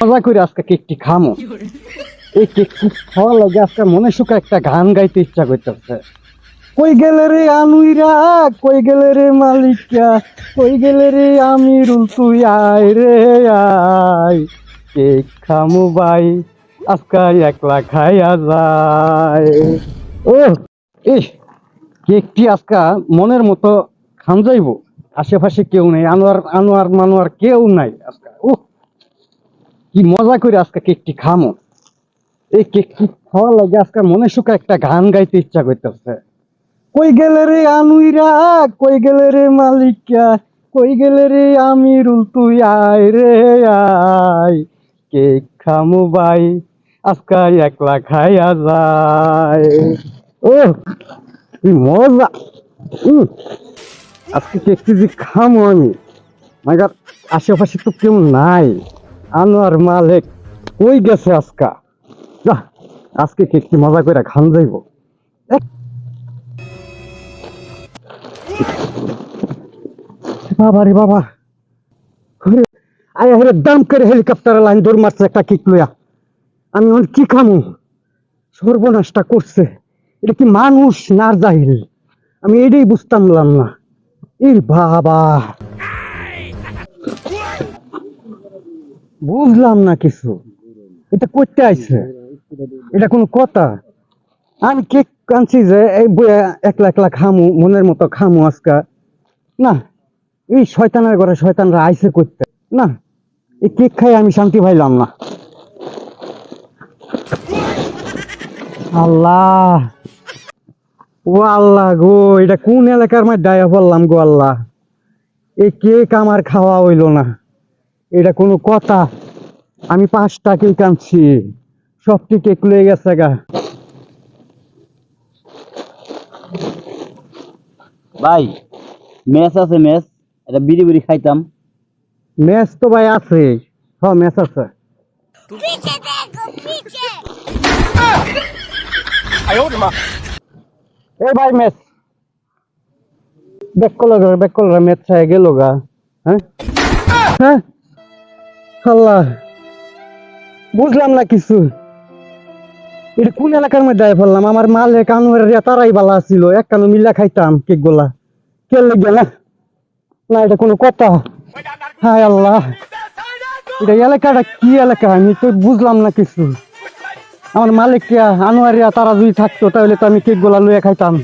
মজা করে আজকে কেকটি খামো। এই কেকটি খাওয়া লাগে আজকে মনে সুখে একটা গান গাইতে ইচ্ছা করতেছে। কই গেলে রে আনুইরা, কই গেলে রে মালিকা, কই গেলে রে আমিরুল, তুই আয় রে আয়। কেক খামু ভাই, আজকে একলা খাইয়া যায়। ও, ইস, কেকটি আজকা মনের মতো খান যাইব আশেপাশে কেউ নেই, আনোয়ার আনোয়ার মানোয়ার কেউ নাই আজকা। কি মজা করে আজকে কেকটি খামো। এই কেকটি খাওয়া লাগে আজকে মনে সুখে একটা গান গাইতে ইচ্ছা করতেছে। কই গেলে রে আনুইরা, কই গেলে রে মালিকা, কই গেলে রে আমিরুল, তুই আয় রে আয়। কেক খামো ভাই, আজকে একলা খাইয়া যায়। ও, কি মজা। আজকে কেকটি যে খামো আমি। মাগার আশেপাশে তো কেউ নাই। আনোয়ার মালিক কই গেছে আজকা? যা, আজকে কেকটি মজা করে খান যাইব? বাবা রে বাবা। আয় হেরে দাম করে হেলিকপ্টারে লাইন দৌড় মারছে একটা কিক লইয়া। আমি ওর কি খামু? সর্বনাশটা করছে। এটা কি মানুষ না জাহিল? আমি এটাই বুঝতাম না। এই বাবা। বুঝলাম না কিছু। এটা করতে আইছে। এটা কোনো কথা? আমি কেক আনছি যে, এই বইয়া একলা একলা খামু, মনের মতো খামু আজকা। না, এই শয়তানের ঘরে শয়তানরা আইসে করতে। না, এই কেক খাই আমি শান্তি পাইলাম না। আল্লাহ। ও আল্লাহ গো, এটা কোন এলাকার মধ্যে ডায়া বললাম গো আল্লাহ। এই কেক আমার খাওয়া হইল না। এটা কোনো কথা। আমি পাঁচ টাকাই কাঁদছি। সব ঠিক খুলে গেছে গা। ভাই ম্যাচ আছে ম্যাচ এটা বিড়ি বিড়ি খাইতাম। ম্যাচ তো ভাই আছে। হ্যাঁ ম্যাচ আছে। এ ভাই match back collar back collar match গেল গা। হ্যাঁ? হ্যাঁ? আল্লাহ, বুঝলাম না কিছু। এটা কোন এলাকার মধ্যে আয় ফেললাম? আমার মালে কানুয়ের তারাই বালা ছিল এক কানু মিলা খাইতাম কেকগুলা কে লেগে না? না, এটা কোনো কথা। হায় আল্লাহ। এটা এলাকাটা কি এলাকা? আমি তো বুঝলাম না কিছু। আমার মালিক আনোয়ারিয়া তারা যদি থাকতো, তাহলে তো আমি কেকগুলা লইয়া খাইতাম।